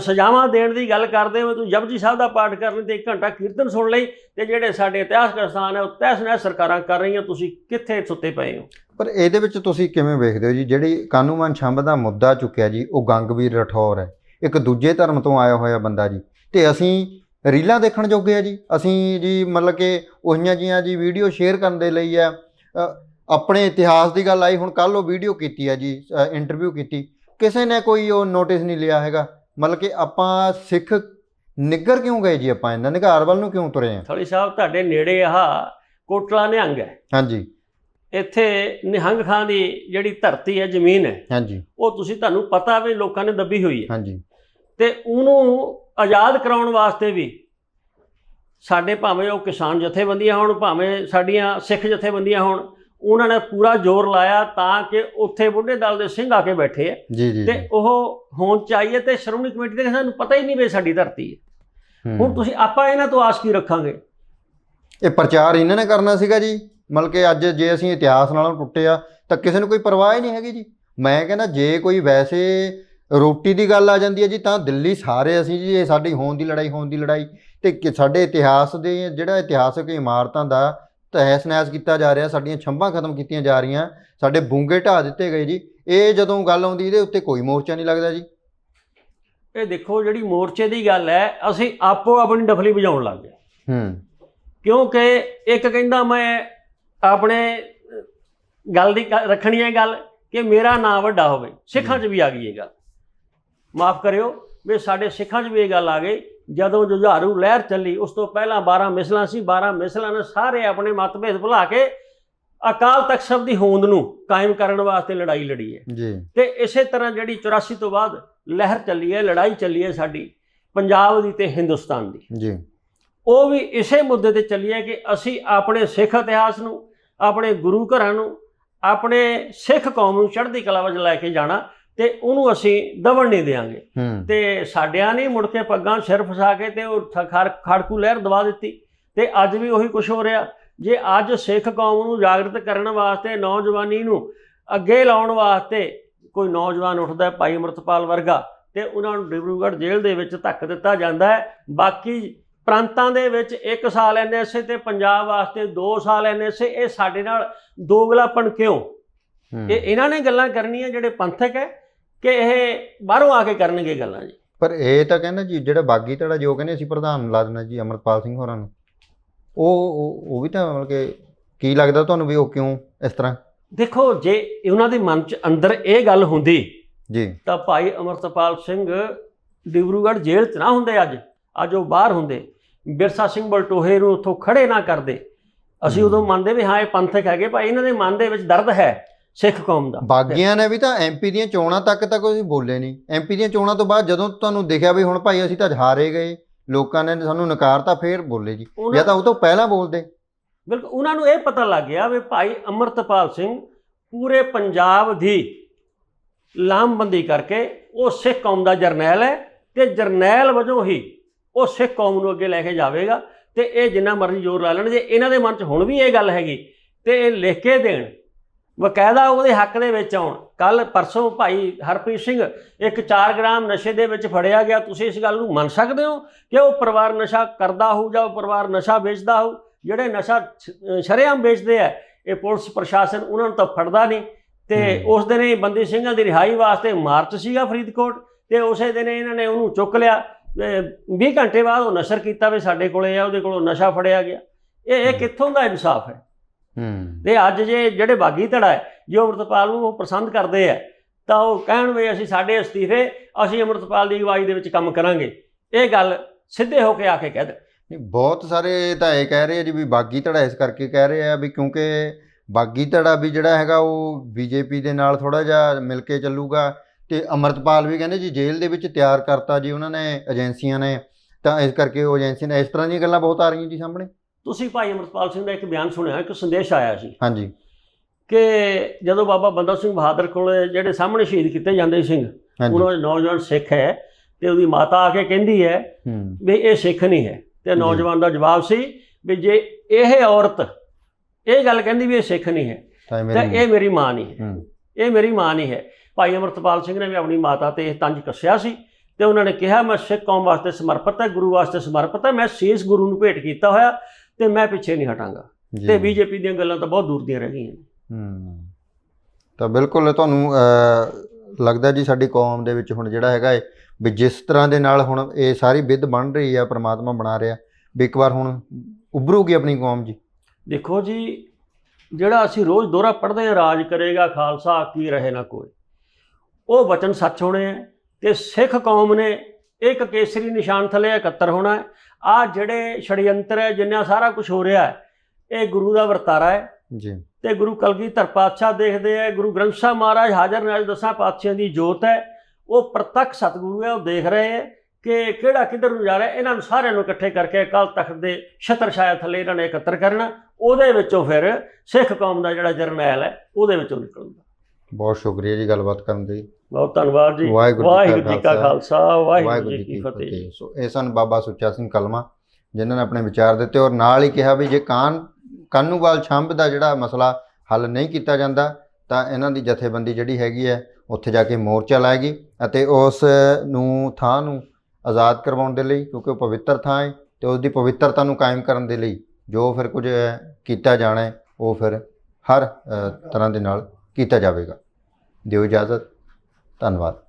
ਸਜ਼ਾਵਾਂ ਦੇਣ ਦੀ ਗੱਲ ਕਰਦੇ ਹੋ ਤੂੰ ਜਪਜੀ ਸਾਹਿਬ ਦਾ ਪਾਠ ਕਰਨ ਤੇ ਇੱਕ ਘੰਟਾ ਕੀਰਤਨ ਸੁਣ ਲਈ ਤੇ ਜਿਹੜੇ ਸਾਡੇ ਇਤਿਹਾਸਕ ਸਥਾਨ ਹੈ ਉਹ ਤਹਿਸ ਨਹਿਸ ਸਰਕਾਰਾਂ ਕਰ ਰਹੀਆਂ ਤੁਸੀਂ ਕਿੱਥੇ ਸੁੱਤੇ ਪਏ ਹੋ? ਪਰ ਇਹਦੇ ਵਿੱਚ ਤੁਸੀਂ ਕਿਵੇਂ ਵੇਖਦੇ ਹੋ ਜੀ? ਜਿਹੜੀ ਕਾਨੂੰਨ ਛੰਭ ਦਾ ਮੁੱਦਾ ਚੁੱਕਿਆ ਜੀ ਉਹ ਗੰਗਵੀਰ ਰਠੌਰ ਹੈ। ਇੱਕ ਦੂਜੇ ਧਰਮ ਤੋਂ ਆਇਆ ਹੋਇਆ ਬੰਦਾ ਜੀ। ਤੇ ਅਸੀਂ ਰੀਲਾਂ ਦੇਖਣ ਜੋਗੇ ਆ ਜੀ। ਅਸੀਂ ਜੀ ਮਤਲਬ ਕਿ ਉਹੀਆਂ ਜੀਆਂ ਜੀ ਵੀਡੀਓ ਸ਼ੇਅਰ ਕਰਨ ਦੇ ਲਈ ਆ। ਆਪਣੇ ਇਤਿਹਾਸ ਦੀ ਗੱਲ ਆਈ ਹੁਣ ਕੱਲ ਉਹ ਵੀਡੀਓ ਕੀਤੀ ਆ ਜੀ ਇੰਟਰਵਿਊ ਕੀਤੀ। ਕਿਸੇ ਨੇ ਕੋਈ ਉਹ ਨੋਟਿਸ ਨਹੀਂ ਲਿਆ ਹੈਗਾ। ਮਤਲਬ ਕਿ ਆਪਾਂ ਸਿੱਖ ਨਿੱਗਰ ਕਿਉਂ ਗਏ ਜੀ ਆਪਾਂ ਇਹਨਾਂ? ਨਿਗਾਰ ਵੱਲ ਨੂੰ ਕਿਉਂ ਤੁਰੇ ਆ? ਥੋੜੀ ਸਾਹਿਬ ਤੁਹਾਡੇ ਨੇੜੇ ਆਹ ਕੋਟਲਾ ਨਿਹੰਗ ਹੈ। ਹਾਂਜੀ। ਇੱਥੇ ਨਿਹੰਗ ਖਾਂ ਦੀ ਜਿਹੜੀ ਧਰਤੀ ਹੈ ਜ਼ਮੀਨ ਹੈ ਹਾਂਜੀ। ਉਹ ਤੁਸੀਂ ਤੁਹਾਨੂੰ ਪਤਾ ਵੀ ਲੋਕਾਂ ਨੇ ਦੱਬੀ ਹੋਈ ਹੈ। ਹਾਂਜੀ। ਤੇ ਉਹਨੂੰ ਆਜ਼ਾਦ ਕਰਾਉਣ ਵਾਸਤੇ ਵੀ ਸਾਡੇ ਭਾਵੇਂ ਉਹ ਕਿਸਾਨ ਜਥੇਬੰਦੀਆਂ ਹੋਣ ਭਾਵੇਂ ਸਾਡੀਆਂ ਸਿੱਖ ਜਥੇਬੰਦੀਆਂ ਹੋਣ ਉਹਨਾਂ ਨੇ ਪੂਰਾ ਜ਼ੋਰ ਲਾਇਆ ਤਾਂ ਕਿ ਉੱਥੇ ਬੁੱਢੇ ਦਲ ਦੇ ਸਿੰਘ ਆ ਕੇ ਬੈਠੇ ਆ। ਜੀ ਤੇ। ਉਹ ਹੋਣ ਚਾਹੀਏ ਤੇ ਸ਼੍ਰੋਮਣੀ ਕਮੇਟੀ ਦੇ ਸਾਨੂੰ ਪਤਾ ਹੀ ਨਹੀਂ ਵੀ ਸਾਡੀ ਧਰਤੀ ਹੈ। ਹੂੰ। ਹੁਣ ਤੁਸੀਂ ਆਪਾਂ ਇਹਨਾਂ ਤੋਂ ਆਸ ਕੀ ਰੱਖਾਂਗੇ? ਇਹ ਪ੍ਰਚਾਰ ਇਹਨਾਂ ਨੇ ਕਰਨਾ ਸੀਗਾ ਜੀ। ਮਤਲਬ ਕਿ ਅੱਜ ਜੇ ਅਸੀਂ ਇਤਿਹਾਸ ਨਾਲੋਂ ਟੁੱਟੇ ਆ ਤਾਂ ਕਿਸੇ ਨੂੰ ਕੋਈ ਪਰਵਾਹ ਹੀ ਨਹੀਂ ਹੈਗੀ ਜੀ। ਮੈਂ ਕਹਿੰਦਾ ਜੇ ਕੋਈ ਵੈਸੇ ਰੋਟੀ ਦੀ ਗੱਲ ਆ ਜਾਂਦੀ ਹੈ ਜੀ ਤਾਂ ਦਿੱਲੀ ਸਾਰੇ ਅਸੀਂ ਜੀ ਇਹ ਸਾਡੀ ਹੋਣ ਦੀ ਲੜਾਈ ਹੋਣ ਦੀ ਲੜਾਈ। ਤੇ ਸਾਡੇ ਇਤਿਹਾਸ ਦੇ ਜਿਹੜਾ ਇਤਿਹਾਸਕ ਇਮਾਰਤਾਂ ਦਾ ਤਹਿਸ ਨਹਿਸ ਕੀਤਾ ਜਾ ਰਿਹਾ ਸਾਡੀਆਂ ਛੰਭਾਂ ਖਤਮ ਕੀਤੀਆਂ ਜਾ ਰਹੀਆਂ ਸਾਡੇ ਬੂੰਗੇ ਢਾਹ ਦਿੱਤੇ ਗਏ ਜੀ ਇਹ ਜਦੋਂ ਗੱਲ ਆਉਂਦੀ ਇਹਦੇ ਉੱਤੇ ਕੋਈ ਮੋਰਚਾ ਨਹੀਂ ਲੱਗਦਾ ਜੀ। ਇਹ ਦੇਖੋ ਜਿਹੜੀ ਮੋਰਚੇ ਦੀ ਗੱਲ ਹੈ ਅਸੀਂ ਆਪੋ ਆਪਣੀ ਡਫਲੀ ਵਜਾਉਣ ਲੱਗ ਗਏ। ਹੂੰ। ਕਿਉਂਕਿ ਇੱਕ ਕਹਿੰਦਾ ਮੈਂ ਆਪਣੇ ਗੱਲ ਦੀ ਰੱਖਣੀ ਹੈ ਗੱਲ ਕਿ ਮੇਰਾ ਨਾਂ ਵੱਡਾ ਹੋਵੇ ਸਿੱਖਾਂ 'ਚ ਵੀ ਆ ਗਈ ਇਹ ਗੱਲ। ਮਾਫ ਕਰਿਓ ਵੀ ਸਾਡੇ ਸਿੱਖਾਂ 'ਚ ਵੀ ਇਹ ਗੱਲ ਆ ਗਈ। ਜਦੋਂ ਜੁਝਾਰੂ ਲਹਿਰ ਚੱਲੀ ਉਸ ਤੋਂ ਪਹਿਲਾਂ 12 ਮਿਸਲਾਂ ਸੀ 12 ਮਿਸਲਾਂ ਨੇ ਸਾਰੇ ਆਪਣੇ ਮਤਭੇਦ ਭੁਲਾ ਕੇ ਅਕਾਲ ਤਖਤ ਸਾਹਿਬ ਦੀ ਹੋਂਦ ਨੂੰ ਕਾਇਮ ਕਰਨ ਵਾਸਤੇ ਲੜਾਈ ਲੜੀ ਹੈ। ਜੀ। ਤੇ ਇਸੇ ਤਰ੍ਹਾਂ ਜਿਹੜੀ 84 ਤੋਂ ਬਾਅਦ ਲਹਿਰ ਚੱਲੀ ਹੈ ਲੜਾਈ ਚੱਲੀ ਹੈ ਸਾਡੀ ਪੰਜਾਬ ਦੀ ਤੇ ਹਿੰਦੁਸਤਾਨ ਦੀ। ਜੀ। ਉਹ ਵੀ ਇਸੇ ਮੁੱਦੇ ਤੇ ਚੱਲੀ ਹੈ ਕਿ ਅਸੀਂ ਆਪਣੇ ਸਿੱਖ ਇਤਿਹਾਸ ਨੂੰ ਆਪਣੇ ਗੁਰੂ ਘਰਾਂ ਨੂੰ ਆਪਣੇ ਸਿੱਖ ਕੌਮ ਨੂੰ ਚੜ੍ਹਦੀ ਕਲਾ ਵਿੱਚ ਲੈ ਕੇ ਜਾਣਾ ਤੇ ਉਹਨੂੰ ਅਸੀਂ ਦਬਣ ਨਹੀਂ ਦੇਵਾਂਗੇ ਹੂੰ। ਤੇ ਸਾਡਿਆਂ ਨੇ ਮੁੜ ਕੇ ਪੱਗਾਂ ਸਿਰ ਫਸਾ ਕੇ ਤੇ ਉਹ ਖੜ ਖੜਕੂ ਲਹਿਰ ਦਵਾ ਦਿੱਤੀ ਤੇ ਅੱਜ ਵੀ ਉਹੀ ਕੁਝ ਹੋ ਰਿਹਾ। ਜੇ ਅੱਜ ਸਿੱਖ ਕੌਮ ਨੂੰ ਜਾਗਰਤ ਕਰਨ ਵਾਸਤੇ ਨੌਜਵਾਨੀ ਨੂੰ ਅੱਗੇ ਲਾਉਣ ਵਾਸਤੇ ਕੋਈ ਨੌਜਵਾਨ ਉੱਠਦਾ ਹੈ ਭਾਈ ਅਮਰਤਪਾਲ ਵਰਗਾ ਤੇ ਉਹਨਾਂ ਨੂੰ ਡਿਬਰੂਗੜ੍ਹ ਜੇਲ੍ਹ ਦੇ ਵਿੱਚ ਧੱਕ ਦਿੱਤਾ ਜਾਂਦਾ ਹੈ। ਬਾਕੀ ਪ੍ਰਾਂਤਾਂ ਦੇ ਵਿੱਚ 1 ਸਾਲ ਐਨਐਸਏ ਤੇ ਪੰਜਾਬ ਵਾਸਤੇ 2 ਸਾਲ ਐਨਐਸਏ ਇਹ ਸਾਡੇ ਨਾਲ ਦੋਗਲਾਪਣ ਕਿਉਂ। ਇਹ ਇਹਨਾਂ ਨੇ ਗੱਲਾਂ ਕਰਨੀਆਂ ਜਿਹੜੇ ਪੰਥਕ ਹੈ ਕਿ ਇਹ ਬਾਹਰੋਂ ਆ ਕੇ ਕਰਨਗੇ ਗੱਲਾਂ ਜੀ। ਪਰ ਇਹ ਤਾਂ ਕਹਿੰਦਾ ਜੀ ਜਿਹੜਾ ਬਾਗੀ ਧੜਾ ਜੋ ਕਹਿੰਦੇ ਅਸੀਂ ਪ੍ਰਧਾਨ ਲਾ ਦੇਣਾ ਜੀ ਅਮਰਪਾਲ ਸਿੰਘ ਹੋਰਾਂ ਨੂੰ। ਉਹ ਉਹ- ਉਹ ਵੀ ਤਾਂ ਮਤਲਬ ਕਿ ਕੀ ਲੱਗਦਾ ਤੁਹਾਨੂੰ ਵੀ ਉਹ ਕਿਉਂ ਇਸ ਤਰ੍ਹਾਂ? ਦੇਖੋ ਜੇ ਉਹਨਾਂ ਦੇ ਮਨ 'ਚ ਅੰਦਰ ਇਹ ਗੱਲ ਹੁੰਦੀ ਜੀ। ਤਾਂ ਭਾਈ ਅਮਰਤਪਾਲ ਸਿੰਘ ਡਿਬਰੂਗੜ੍ਹ ਜੇਲ੍ਹ 'ਚ ਨਾ ਹੁੰਦੇ ਅੱਜ। ਅੱਜ ਉਹ ਬਾਹਰ ਹੁੰਦੇ ਬਿਰਸਾ ਸਿੰਘ ਬਲਟੋਹੇ ਨੂੰ ਉੱਥੋਂ ਖੜੇ ਨਾ ਕਰਦੇ। ਅਸੀਂ। ਉਦੋਂ ਮੰਨਦੇ ਵੀ ਹਾਂ ਇਹ ਪੰਥਕ ਹੈਗੇ ਭਾਈ ਇਹਨਾਂ ਦੇ ਮਨ ਦੇ ਵਿੱਚ ਦਰਦ ਹੈ ਸਿੱਖ ਕੌਮ ਦਾ। ਬਾਗੀਆਂ ਨੇ ਵੀ ਤਾਂ ਐਮਪੀ ਦੀਆਂ ਚੋਣਾਂ ਤੱਕ ਤਾਂ ਕੋਈ ਬੋਲੇ ਨਹੀਂ। ਐਮਪੀ ਦੀਆਂ ਚੋਣਾਂ ਤੋਂ ਬਾਅਦ ਜਦੋਂ ਤੁਹਾਨੂੰ ਦਿਖਿਆ ਵੀ ਹੁਣ ਭਾਈ ਅਸੀਂ ਤਾਂ ਹਾਰੇ ਗਏ ਲੋਕਾਂ ਨੇ ਸਾਨੂੰ ਨਕਾਰਤਾ ਫੇਰ ਬੋਲੇ ਜੀ। ਜਾਂ ਤਾਂ ਉਹ ਤੋਂ ਪਹਿਲਾਂ ਬੋਲਦੇ। ਬਿਲਕੁਲ ਉਹਨਾਂ ਨੂੰ ਇਹ ਪਤਾ ਲੱਗ ਗਿਆ ਵੀ ਭਾਈ ਅਮਰਤਪਾਲ ਸਿੰਘ ਪੂਰੇ ਪੰਜਾਬ ਦੀ ਲਾਮਬੰਦੀ ਕਰਕੇ ਉਹ ਸਿੱਖ ਕੌਮ ਦਾ ਜਰਨੈਲ ਹੈ ਤੇ ਜਰਨੈਲ ਵਜੋਂ ਹੀ ਉਹ ਸਿੱਖ ਕੌਮ ਨੂੰ ਅੱਗੇ ਲੈ ਕੇ ਜਾਵੇਗਾ ਤੇ ਇਹ ਜਿੰਨਾ ਮਰਜ਼ੀ ਜ਼ੋਰ ਲਾ ਲੈਣ ਜੇ ਇਹਨਾਂ ਦੇ ਮਨ 'ਚ ਹੁਣ ਵੀ ਇਹ ਗੱਲ ਹੈਗੀ ਤੇ ਇਹ ਲਿਖ ਕੇ ਦੇਣ। ਵਕਾਇਦਾ ਉਹਦੇ ਹੱਕ ਦੇ ਵਿੱਚ ਆਉਣ। ਕੱਲ ਪਰਸੋਂ ਭਾਈ ਹਰਪ੍ਰੀਤ ਸਿੰਘ ਇੱਕ 4 ਗ੍ਰਾਮ ਨਸ਼ੇ ਦੇ ਵਿੱਚ ਫੜਿਆ ਗਿਆ। ਤੁਸੀਂ ਇਸ ਗੱਲ ਨੂੰ ਮੰਨ ਸਕਦੇ ਹੋ ਕਿ ਉਹ ਪਰਿਵਾਰ ਨਸ਼ਾ ਕਰਦਾ ਹੋਊ ਜਾਂ ਉਹ ਪਰਿਵਾਰ ਨਸ਼ਾ ਵੇਚਦਾ ਹੋਊ? ਜਿਹੜੇ ਨਸ਼ਾ ਸ਼ਰੇਆਮ ਵੇਚਦੇ ਆ ਇਹ ਪੁਲਿਸ ਪ੍ਰਸ਼ਾਸਨ ਉਹਨਾਂ ਨੂੰ ਤਾਂ ਫੜਦਾ ਨਹੀਂ। ਤੇ। ਉਸ ਦਿਨ ਹੀ ਬੰਦੀ ਸਿੰਘਾਂ ਦੀ ਰਿਹਾਈ ਵਾਸਤੇ ਮਾਰਚ ਸੀਗਾ ਫਰੀਦਕੋਟ ਤੇ ਉਸੇ ਦਿਨ ਇਹਨਾਂ ਨੇ ਉਹਨੂੰ ਚੁੱਕ ਲਿਆ। 20 ਘੰਟੇ ਬਾਅਦ ਉਹ ਨਸ਼ਰ ਕੀਤਾ ਵੀ ਸਾਡੇ ਕੋਲੇ ਆ ਉਹਦੇ ਕੋਲੋਂ ਨਸ਼ਾ ਫੜਿਆ ਗਿਆ। ਇਹ ਇਹ। ਕਿੱਥੋਂ ਦਾ ਇਨਸਾਫ ਹੈ? ਹੂੰ। ਤੇ ਅੱਜ ਜੇ ਜਿਹੜੇ ਬਾਗੀ ਧੜਾ ਹੈ ਜੇ ਅੰਮ੍ਰਿਤਪਾਲ ਨੂੰ ਉਹ ਪਸੰਦ ਕਰਦੇ ਆ ਤਾਂ ਉਹ ਕਹਿਣ ਵੀ ਅਸੀਂ ਸਾਡੇ ਅਸਤੀਫੇ ਅਸੀਂ ਅੰਮ੍ਰਿਤਪਾਲ ਦੀ ਅਗਵਾਈ ਦੇ ਵਿੱਚ ਕੰਮ ਕਰਾਂਗੇ। ਇਹ ਗੱਲ ਸਿੱਧੇ ਹੋ ਕੇ ਆ ਕੇ ਕਹਿ ਦੇ। ਨਹੀਂ, ਬਹੁਤ ਸਾਰੇ ਤਾਂ ਇਹ ਕਹਿ ਰਹੇ ਆ ਜੀ ਵੀ ਬਾਗੀ ਧੜਾ ਇਸ ਕਰਕੇ ਕਹਿ ਰਹੇ ਆ ਵੀ ਕਿਉਂਕਿ ਬਾਗੀ ਧੜਾ ਵੀ ਜਿਹੜਾ ਹੈਗਾ ਉਹ ਬੀਜੇਪੀ ਦੇ ਨਾਲ ਥੋੜਾ ਜਿਹਾ ਮਿਲ ਕੇ ਚੱਲੂਗਾ। ਤੇ ਅਮਰਤਪਾਲ ਵੀ ਕਹਿੰਦੇ ਜੀ ਜੇਲ੍ਹ ਦੇ ਵਿੱਚ ਤਿਆਰ ਕਰਤਾ ਜੀ ਉਹਨਾਂ ਨੇ ਏਜੰਸੀਆਂ ਨੇ ਤਾਂ ਇਸ ਕਰਕੇ ਉਹ ਏਜੰਸੀ ਨੇ ਇਸ ਤਰ੍ਹਾਂ ਦੀਆਂ ਗੱਲਾਂ ਬਹੁਤ ਆ ਰਹੀਆਂ ਜੀ ਸਾਹਮਣੇ। ਤੁਸੀਂ ਭਾਈ ਅੰਮ੍ਰਿਤਪਾਲ ਸਿੰਘ ਦਾ ਇੱਕ ਬਿਆਨ ਸੁਣਿਆ ਇੱਕ ਸੰਦੇਸ਼ ਆਇਆ ਸੀ। ਹਾਂਜੀ। ਕਿ ਜਦੋਂ ਬਾਬਾ ਬੰਦਾ ਸਿੰਘ ਬਹਾਦਰ ਕੋਲ ਜਿਹੜੇ ਸਾਹਮਣੇ ਸ਼ਹੀਦ ਕੀਤੇ ਜਾਂਦੇ ਸਿੰਘ ਉਹਨਾਂ ਦੇ ਨੌਜਵਾਨ ਸਿੱਖ ਹੈ ਤੇ ਉਹਦੀ ਮਾਤਾ ਆ ਕੇ ਕਹਿੰਦੀ ਹੈ ਵੀ ਇਹ ਸਿੱਖ ਨਹੀਂ ਹੈ। ਤੇ। ਨੌਜਵਾਨ ਦਾ ਜਵਾਬ ਸੀ ਵੀ ਜੇ ਇਹ ਔਰਤ ਇਹ ਗੱਲ ਕਹਿੰਦੀ ਵੀ ਇਹ ਸਿੱਖ ਨਹੀਂ ਹੈ ਤਾਂ ਇਹ ਮੇਰੀ ਮਾਂ ਨਹੀਂ ਹੂੰ। ਇਹ ਮੇਰੀ ਮਾਂ ਨਹੀਂ ਹੈ। ਭਾਈ ਅਮਰਤਪਾਲ ਸਿੰਘ ਨੇ ਵੀ ਆਪਣੀ ਮਾਤਾ ਤੇ ਇਹ ਤੰਜ ਕੱਸਿਆ ਸੀ ਤੇ ਉਹਨਾਂ ਨੇ ਕਿਹਾ ਮੈਂ ਸਿੱਖ ਕੌਮ ਵਾਸਤੇ ਸਮਰਪਿਤ ਹੈ ਗੁਰੂ ਵਾਸਤੇ ਸਮਰਪਿਤ ਹੈ ਮੈਂ ਸੀਸ ਗੁਰੂ ਨੂੰ ਭੇਟ ਕੀਤਾ ਹੋਇਆ ਤੇ ਮੈਂ ਪਿੱਛੇ ਨਹੀਂ ਹਟਾਂਗਾ। ਤੇ ਬੀਜੇਪੀ ਦੀਆਂ ਗੱਲਾਂ ਤਾਂ ਬਹੁਤ ਦੂਰ ਦੀਆਂ ਰਹਿ ਗਈਆਂ ਹੂੰ। ਤਾਂ ਬਿਲਕੁਲ ਤੁਹਾਨੂੰ ਲੱਗਦਾ ਜੀ ਸਾਡੀ ਕੌਮ ਦੇ ਵਿੱਚ ਹੁਣ ਜਿਹੜਾ ਹੈਗਾ ਹੈ ਵੀ ਜਿਸ ਤਰ੍ਹਾਂ ਦੇ ਨਾਲ ਹੁਣ ਇਹ ਸਾਰੀ ਵਿਧ ਬਣ ਰਹੀ ਆ ਪ੍ਰਮਾਤਮਾ ਬਣਾ ਰਿਹਾ ਵੀ ਇੱਕ ਵਾਰ ਹੁਣ ਉੱਭਰੂਗੀ ਆਪਣੀ ਕੌਮ ਜੀ? ਦੇਖੋ ਜੀ ਜਿਹੜਾ ਅਸੀਂ ਰੋਜ਼ ਦੋਹਰਾ ਪੜ੍ਹਦੇ ਹਾਂ ਰਾਜ ਕਰੇਗਾ ਖਾਲਸਾ ਕੀ ਰਹੇ ਨਾ ਕੋਈ। ਉਹ ਵਚਨ ਸੱਚ ਹੋਣੇ ਹੈ ਤੇ ਸਿੱਖ ਕੌਮ ਨੇ ਇੱਕ ਕੇਸਰੀ ਨਿਸ਼ਾਨ ਥੱਲੇ ਇਕੱਤਰ ਹੋਣਾ ਹੈ। ਆ ਜਿਹੜੇ ਛੜਯੰਤਰ ਹੈ ਜਿੰਨਾ ਸਾਰਾ ਕੁਝ ਹੋ ਰਿਹਾ ਹੈ ਇਹ ਗੁਰੂ ਦਾ ਵਰਤਾਰਾ ਹੈ। ਜੀ। ਤੇ ਗੁਰੂ ਕਲਗੀਧਰ ਪਾਤਸ਼ਾਹ ਦੇਖਦੇ ਆ ਗੁਰੂ ਗ੍ਰੰਥ ਸਾਹਿਬ ਮਹਾਰਾਜ ਹਾਜ਼ਰ ਨਾਜ ਦਸਾਂ ਪਾਤਸ਼ਾਹਾਂ ਦੀ ਜੋਤ ਹੈ। ਉਹ ਪ੍ਰਤੱਖ ਸਤਿਗੁਰੂ ਹੈ ਉਹ ਦੇਖ ਰਹੇ ਹੈ ਕਿ ਕਿਹੜਾ ਕਿੱਧਰ ਨੂੰ ਜਾ ਰਿਹਾ ਇਹਨਾਂ ਨੂੰ ਸਾਰਿਆਂ ਨੂੰ ਇਕੱਠੇ ਕਰਕੇ ਅਕਾਲ ਤਖਤ ਦੇ ਛਤਰ ਛਾਇਆ ਥੱਲੇ ਇਹਨਾਂ ਨੇ ਇਕੱਤਰ ਕਰਨਾ। ਉਹਦੇ ਵਿੱਚੋਂ ਫਿਰ ਸਿੱਖ ਕੌਮ ਦਾ ਜਿਹੜਾ ਜਰਨੈਲ ਹੈ ਉਹਦੇ ਵਿੱਚੋਂ ਨਿਕਲੂਗਾ। ਬਹੁਤ ਸ਼ੁਕਰੀਆ ਜੀ ਗੱਲਬਾਤ ਕਰਨ ਲਈ ਬਹੁਤ ਧੰਨਵਾਦ ਜੀ। ਵਾਹਿਗੁਰੂ ਜੀ ਕਾ ਖਾਲਸਾ, ਵਾਹਿਗੁਰੂ ਜੀ ਕੀ ਫਤਿਹ। ਸੋ ਇਹ ਸਨ ਬਾਬਾ ਸੁੱਚਾ ਸਿੰਘ ਕਲਮਾ ਜਿਨ੍ਹਾਂ ਨੇ ਆਪਣੇ ਵਿਚਾਰ ਦਿੱਤੇ ਔਰ ਨਾਲ ਹੀ ਕਿਹਾ ਵੀ ਜੇ ਕਾਨ ਕਾਨੂੰਵਾਲ ਛੰਭ ਦਾ ਜਿਹੜਾ ਮਸਲਾ ਹੱਲ ਨਹੀਂ ਕੀਤਾ ਜਾਂਦਾ ਤਾਂ ਇਹਨਾਂ ਦੀ ਜਥੇਬੰਦੀ ਜਿਹੜੀ ਹੈਗੀ ਹੈ ਉੱਥੇ ਜਾ ਕੇ ਮੋਰਚਾ ਲਾਏਗੀ ਅਤੇ ਉਸ ਨੂੰ ਥਾਂ ਨੂੰ ਆਜ਼ਾਦ ਕਰਵਾਉਣ ਦੇ ਲਈ ਕਿਉਂਕਿ ਉਹ ਪਵਿੱਤਰ ਥਾਂ ਹੈ ਤੇ ਉਸ ਦੀ ਪਵਿੱਤਰਤਾ ਨੂੰ ਕਾਇਮ ਕਰਨ ਦੇ ਲਈ ਜੋ ਫਿਰ ਕੁਝ ਕੀਤਾ ਜਾਣਾ ਹੈ ਉਹ ਫਿਰ ਹਰ ਤਰ੍ਹਾਂ ਦੇ ਨਾਲ ਕੀਤਾ ਜਾਵੇਗਾ। ਦਿਓ ਇਜਾਜ਼ਤ। ਧੰਨਵਾਦ।